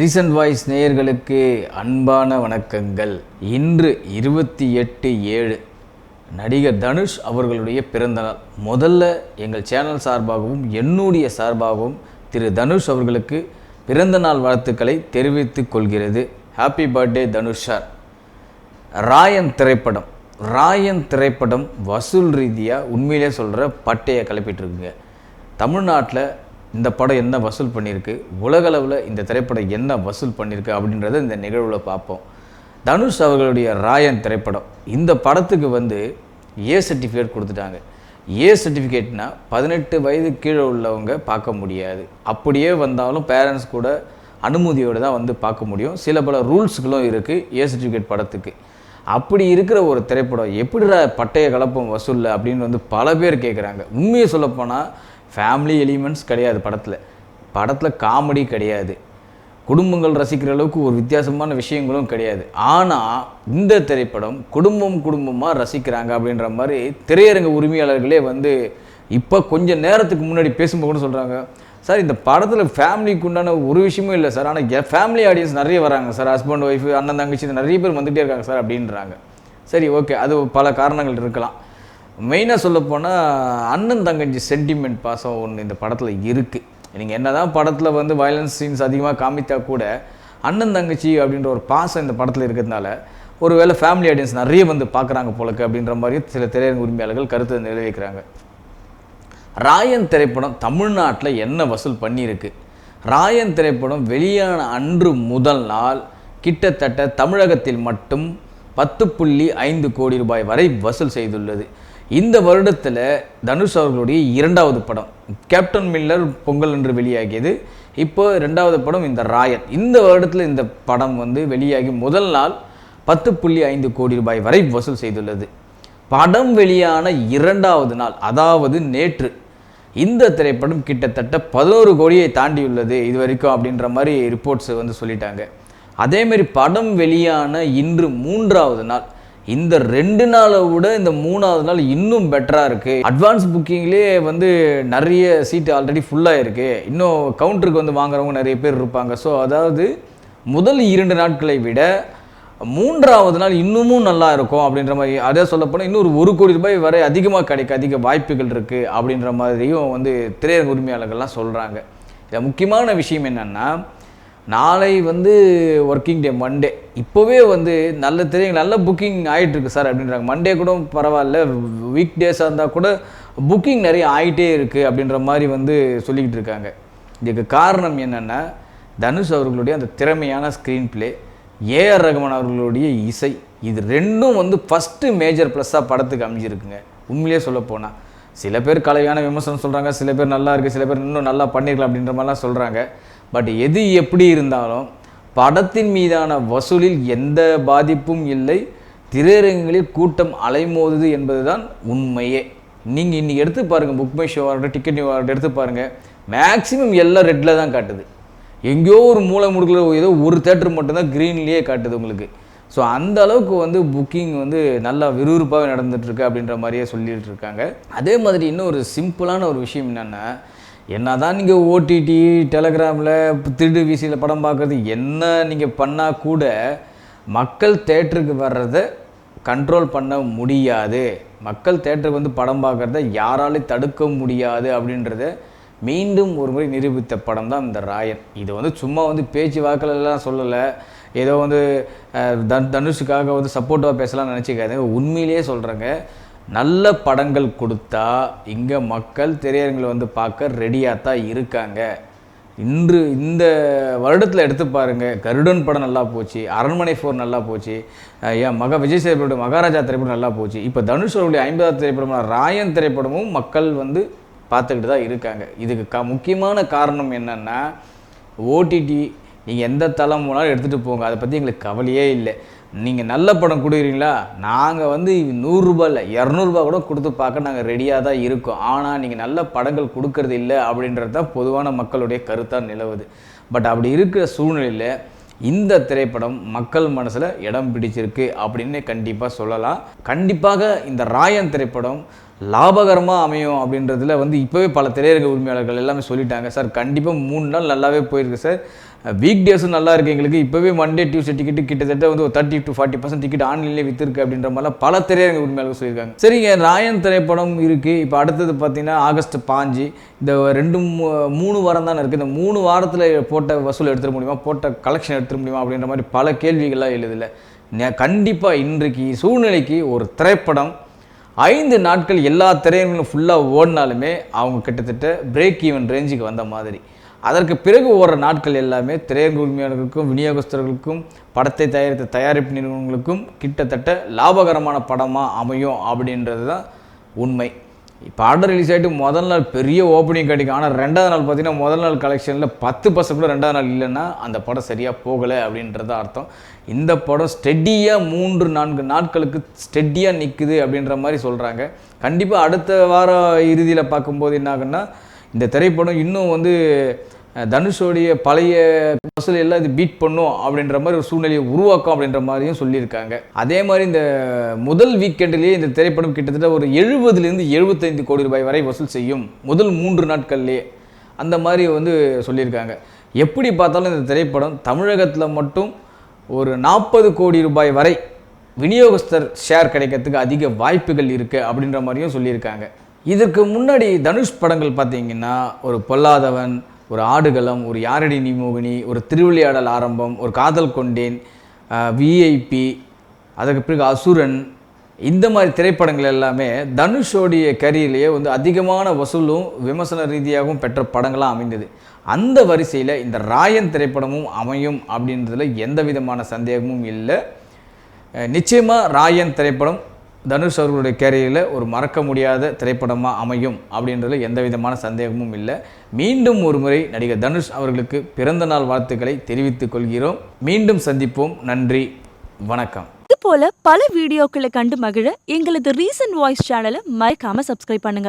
Recent voice நேயர்களுக்கு அன்பான வணக்கங்கள். இன்று இருபத்தி எட்டு ஏழு. நடிகர் தனுஷ் அவர்களுடைய பிறந்தநாள் முதல்ல எங்கள் சேனல் சார்பாகவும் என்னுடைய சார்பாகவும் திரு தனுஷ் அவர்களுக்கு பிறந்தநாள் வாழ்த்துக்களை தெரிவித்துக் கொள்கிறது. Happy birthday Dhanush sir Raayan திரைப்படம். ராயன் திரைப்படம் வசூல் ரீதியாக உண்மையிலே சொல்கிற பட்டையை கிளப்பிட்டு இருக்குங்க. தமிழ்நாட்டில் இந்த படம் என்ன வசூல் பண்ணியிருக்கு? உலகளவில் இந்த திரைப்படம் என்ன வசூல் பண்ணியிருக்கு அப்படின்றத இந்த நிகழ்வில் பார்ப்போம். தனுஷ் அவர்களுடைய ராயன் திரைப்படம். இந்த படத்துக்கு வந்து ஏ சர்டிஃபிகேட் கொடுத்துட்டாங்க. ஏ சர்டிஃபிகேட்னா பதினெட்டு வயது கீழே உள்ளவங்க பார்க்க முடியாது. அப்படியே வந்தாலும் பேரண்ட்ஸ் கூட அனுமதியோடு தான் வந்து பார்க்க முடியும். சில பல ரூல்ஸுகளும் இருக்குது ஏ சர்டிஃபிகேட் படத்துக்கு. அப்படி இருக்கிற ஒரு திரைப்படம் எப்படிடா பட்டைய கலப்பம் வசூலில் அப்படின்னு வந்து பல பேர் கேட்குறாங்க உண்மையை சொல்லப்போனால் ஃபேமிலி எலிமெண்ட்ஸ் கிடையாது படத்தில். படத்தில் காமெடி கிடையாது. குடும்பங்கள் ரசிக்கிற அளவுக்கு ஒரு வித்தியாசமான விஷயங்களும் கிடையாது. ஆனால் இந்த திரைப்படம் குடும்பம் குடும்பமாக ரசிக்கிறாங்க அப்படின்ற மாதிரி திரையரங்க உரிமையாளர்களே வந்து இப்போ கொஞ்சம் நேரத்துக்கு முன்னாடி பேசும்போது கூட சொல்கிறாங்க சார் இந்த படத்தில் ஃபேமிலிக்கு உண்டான ஒரு விஷயமும் இல்லை சார். ஆனால் என் ஃபேமிலி ஆடியன்ஸ் நிறைய வராங்க சார். ஹஸ்பண்ட் ஒய்ஃபு அண்ணன் தங்கச்சி நிறைய பேர் வந்துகிட்டே இருக்காங்க சார். அப்படின்றாங்க. சரி ஓகே அது பல காரணங்கள் இருக்கலாம். மெயினாக சொல்லப்போனால் அண்ணன் தங்கச்சி சென்டிமெண்ட் பாசம் ஒன்று இந்த படத்தில் இருக்குது நீங்கள் என்ன தான் படத்தில் வந்து வயலன்ஸ் சீன்ஸ் அதிகமாக காமித்தா கூட அண்ணன் தங்கச்சி அப்படின்ற ஒரு பாசம் இந்த படத்தில் இருக்கிறதுனால ஒரு வேளை ஃபேமிலி ஆடியன்ஸ் நிறைய வந்து பார்க்குறாங்க போலக்கு அப்படின்ற மாதிரி சில திரையரங்க உரிமையாளர்கள் கருத்து நிறைவேற்கிறாங்க ராயன் திரைப்படம் தமிழ்நாட்டில் என்ன வசூல் பண்ணியிருக்கு? ராயன் திரைப்படம் வெளியான அன்று முதல் நாள் கிட்டத்தட்ட தமிழகத்தில் மட்டும் பத்து புள்ளி ஐந்து கோடி ரூபாய் வரை வசூல் செய்துள்ளது. இந்த வருடத்தில் தனுஷ் அவர்களுடைய இரண்டாவது படம் கேப்டன் மில்லர் பொங்கல் என்று வெளியாகியது. இப்போ ரெண்டாவது படம் இந்த ராயன் இந்த வருடத்தில் இந்த படம் வந்து வெளியாகி முதல் நாள் பத்து புள்ளி ஐந்து கோடி ரூபாய் வரை வசூல் செய்துள்ளது. படம் வெளியான இரண்டாவது நாள் அதாவது நேற்று இந்த திரைப்படம் கிட்டத்தட்ட பதினோரு கோடியை தாண்டியுள்ளது இது வரைக்கும் அப்படின்ற மாதிரி ரிப்போர்ட்ஸ் வந்து சொல்லிட்டாங்க. அதேமாரி படம் வெளியான இன்று மூன்றாவது நாள் இந்த ரெண்டு நாளை விட இந்த மூணாவது நாள் இன்னும் பெட்டராக இருக்குது அட்வான்ஸ் புக்கிங்லேயே வந்து நிறைய சீட்டு ஆல்ரெடி ஃபுல்லாக இருக்குது இன்னும் கவுண்டருக்கு வந்து வாங்குறவங்க நிறைய பேர் இருப்பாங்க. ஸோ அதாவது முதல் இரண்டு நாட்களை விட மூன்றாவது நாள் இன்னமும் நல்லா இருக்கும் அப்படின்ற மாதிரி அதே சொல்லப்போனால் இன்னொரு ஒரு கோடி ரூபாய் வரை அதிகமாக கிடைக்க அதிக வாய்ப்புகள் இருக்குது அப்படின்ற மாதிரியும் வந்து திரையரங்க உரிமையாளர்கள்லாம் சொல்கிறாங்க இதில் முக்கியமான விஷயம் என்னென்னா நாளை வந்து ஒர்க்கிங் டே மண்டே இப்போவே வந்து நல்ல திரையங்க நல்ல புக்கிங் ஆகிட்டுருக்கு சார் அப்படின்றாங்க. மண்டே கூட பரவாயில்ல. வீக் டேஸாக இருந்தால் கூட புக்கிங் நிறைய ஆகிட்டே இருக்குது அப்படின்ற மாதிரி வந்து சொல்லிக்கிட்டு இருக்காங்க. இதுக்கு காரணம் என்னென்னா தனுஷ் அவர்களுடைய அந்த திறமையான ஸ்க்ரீன் பிளே ஏஆர் ரகுமான் அவர்களுடைய இசை இது ரெண்டும் வந்து ஃபஸ்ட்டு மேஜர் ப்ளஸ்ஸாக படத்துக்கு அமைஞ்சிருக்குங்க. உண்மையிலே சொல்லப்போனால் சில பேர் கலையான விமர்சனம் சொல்கிறாங்க சில பேர் நல்லா இருக்குது சில பேர் இன்னும் நல்லா பண்ணிருக்கலாம் அப்படின்ற மாதிரிலாம் சொல்கிறாங்க பட் எது எப்படி இருந்தாலும் படத்தின் மீதான வசூலில் எந்த பாதிப்பும் இல்லை. திரையரங்குகளில் கூட்டம் அலைமோதுது என்பதுதான் உண்மையே. நீங்கள் இன்றைக்கி எடுத்து பாருங்கள் புக் மை ஷோ ஆகட்டும் டிக்கெட் நியூ ஆகட்டும் எடுத்து பாருங்கள் மேக்ஸிமம் எல்லாம் ரெட்டில் தான் காட்டுது. எங்கேயோ ஒரு மூளை முடுக்கில் ஏதோ ஒரு தேட்டர் மட்டும்தான் க்ரீன்லேயே காட்டுது உங்களுக்கு. ஸோ அந்த அளவுக்கு வந்து புக்கிங் வந்து நல்லா விறுவிறுப்பாகவே நடந்துட்டுருக்கு அப்படின்ற மாதிரியே சொல்லிகிட்டு இருக்காங்க. அதே மாதிரி இன்னும் ஒரு சிம்பிளான ஒரு விஷயம் என்னென்னா என்ன தான் நீங்கள் ஓடிடி டெலகிராமில் திருடு விசியில் படம் பார்க்குறது என்ன நீங்கள் பண்ணால் கூட மக்கள் தேட்டருக்கு வர்றதை கண்ட்ரோல் பண்ண முடியாது. மக்கள் தேட்டருக்கு வந்து படம் பார்க்குறத யாராலையும் தடுக்க முடியாது அப்படின்றத மீண்டும் ஒரு முறை நிரூபித்த படம் தான் இந்த ராயன். இது வந்து சும்மா வந்து பேச்சு வாக்கிலலாம் சொல்லலை. ஏதோ வந்து தன் தனுஷுக்காக வந்து சப்போர்ட்டாக பேசலாம்னு நினச்சிக்காது உண்மையிலேயே சொல்கிறேங்க நல்ல படங்கள் கொடுத்தா இங்கே மக்கள் திரையரங்களை வந்து பார்க்க ரெடியாக தான் இருக்காங்க. இன்று இந்த வருடத்தில் எடுத்து பாருங்கள் கருடன் படம் நல்லா போச்சு அரண்மனை ஃபோர் நல்லா போச்சு என் மக விஜய் சேதுபதியோட மகாராஜா திரைப்படம் நல்லா போச்சு. இப்போ தனுஷ் அவருடைய ஐம்பதாவது திரைப்படமான ராயன் திரைப்படமும் மக்கள் வந்து பார்த்துக்கிட்டு தான் இருக்காங்க. இதுக்கு க முக்கியமான காரணம் என்னென்னா ஓடிடி நீங்கள் எந்த தளம் போனாலும் எடுத்துகிட்டு போங்க. அதை பற்றி எங்களுக்கு கவலையே இல்லை. நீங்கள் நல்ல படம் கொடுக்குறீங்களா? நாங்கள் வந்து நூறுரூபா இல்லை இரநூறுபா கூட கொடுத்து பார்க்க நாங்கள் ரெடியாக தான் இருக்கோம். ஆனால் நீங்கள் நல்ல படங்கள் கொடுக்கறது இல்லை அப்படின்றது தான் பொதுவான மக்களுடைய கருத்தாக நிலவுது. பட் அப்படி இருக்கிற சூழ்நிலையில் இந்த திரைப்படம் மக்கள் மனசில் இடம் பிடிச்சிருக்கு அப்படின்னு கண்டிப்பாக சொல்லலாம். கண்டிப்பாக இந்த ராயன் திரைப்படம் லாபகரமாக அமையும் அப்படின்றதுல வந்து இப்போவே பல திரையரங்க உரிமையாளர்கள் எல்லாமே சொல்லிட்டாங்க. சார் கண்டிப்பாக மூணு நாள் நல்லாவே போயிருக்கு சார். வீக் டேஸும் நல்லா இருக்குது எங்களுக்கு. இப்போவே மண்டே டியூஸ்டே டிக்கெட்டு கிட்டத்தட்ட வந்து ஒரு thirty to forty percent ticket ஆன்லைன்லேயே விற்றுருக்கு அப்படின்ற மாதிரிலாம் பல திரையரங்க உரிமையாளர்கள் சொல்லியிருக்காங்க. சரிங்க ராயன் திரைப்படம் இருக்குது இப்போ அடுத்தது பார்த்தீங்கன்னா ஆகஸ்ட் பாஞ்சு. இந்த ரெண்டு மூ- மூணு வாரம் தானே இருக்குது இந்த மூணு வாரத்தில் போட்ட வசூல் எடுத்துட முடியுமா? போட்ட கலெக்ஷன் எடுத்துட முடியுமா? அப்படின்ற மாதிரி பல கேள்விகள்லாம் எழுதல. கண்டிப்பாக இன்றைக்கு சூழ்நிலைக்கு ஒரு திரைப்படம் ஐந்து நாட்கள் எல்லா திரையங்களும் ஃபுல்லாக ஓடினாலுமே அவங்க கிட்டத்தட்ட பிரேக் ஈவன் ரேஞ்சுக்கு வந்த மாதிரி. அதற்கு பிறகு ஓடுற நாட்கள் எல்லாமே திரையரங்கு உரிமையாளர்களுக்கும் விநியோகஸ்தர்களுக்கும் படத்தை தயாரித்த தயாரிப்பு நிறுவனங்களுக்கும் கிட்டத்தட்ட லாபகரமான படமாக அமையும் அப்படின்றது தான் உண்மை. இப்போ ரிலீஸ் ஆகிட்டு முதல் நாள் பெரிய ஓப்பனிங் கிடைக்கும். ஆனால் ரெண்டாவது நாள் பார்த்தீங்கன்னா முதல் நாள் கலெக்ஷனில் பத்து பர்சன்ட் கூட ரெண்டாவது நாள் இல்லைன்னா அந்த படம் சரியாக போகலை அப்படின்றத அர்த்தம். இந்த படம் ஸ்டெடியாக மூன்று நான்கு நாட்களுக்கு ஸ்டெடியாக நிற்குது அப்படின்ற மாதிரி சொல்கிறாங்க கண்டிப்பாக அடுத்த வார இறுதியில் பார்க்கும்போது என்ன ஆகுன்னா இந்த திரைப்படம் இன்னும் வந்து தனுஷோடைய பழைய வசூல் எல்லாம் இது பீட் பண்ணும் அப்படின்ற மாதிரி ஒரு சூழ்நிலையை உருவாக்கும் அப்படின்ற மாதிரியும் சொல்லியிருக்காங்க. அதே மாதிரி இந்த முதல் வீக்கெண்ட்லேயே இந்த திரைப்படம் கிட்டத்தட்ட ஒரு எழுபதுலேருந்து எழுபத்தைந்து கோடி ரூபாய் வரை வசூல் செய்யும் முதல் மூன்று நாட்கள்லேயே அந்த மாதிரி வந்து சொல்லியிருக்காங்க. எப்படி பார்த்தாலும் இந்த திரைப்படம் தமிழகத்தில் மட்டும் ஒரு நாற்பது கோடி ரூபாய் வரை விநியோகஸ்தர் ஷேர் கிடைக்கிறதுக்கு அதிக வாய்ப்புகள் இருக்குது அப்படின்ற மாதிரியும் சொல்லியிருக்காங்க. இதற்கு முன்னாடி தனுஷ் படங்கள் பார்த்தீங்கன்னா ஒரு பொல்லாதவன் ஒரு ஆடுகளம் ஒரு யாரடி நீமோகினி ஒரு திருவிளையாடல் ஆரம்பம் ஒரு காதல் கொண்டேன் விஐபி அதுக்கு பிறகு அசுரன் இந்த மாதிரி திரைப்படங்கள் எல்லாமே தனுஷோடைய கரியர்லேயே வந்து அதிகமான வசூலும் விமர்சன ரீதியாகவும் பெற்ற படங்களாக அமைந்தது. அந்த வரிசையில் இந்த ராயன் திரைப்படமும் அமையும் அப்படின்றதுல எந்த விதமான சந்தேகமும் இல்லை. நிச்சயமாக ராயன் திரைப்படம் தனுஷ் அவர்களுடைய கேரியரில் ஒரு மறக்க முடியாத திரைப்படமாக அமையும் அப்படின்றதுல எந்த விதமான சந்தேகமும் இல்லை. மீண்டும் ஒரு முறை நடிகர் தனுஷ் அவர்களுக்கு பிறந்த நாள் வாழ்த்துக்களை தெரிவித்துக் கொள்கிறோம். மீண்டும் சந்திப்போம். நன்றி. வணக்கம். இது போல பல வீடியோக்களை கண்டு மகிழ எங்களது ரீசன்ட் வாய்ஸ் சேனலை மறக்காம சப்ஸ்கிரைப் பண்ணுங்க.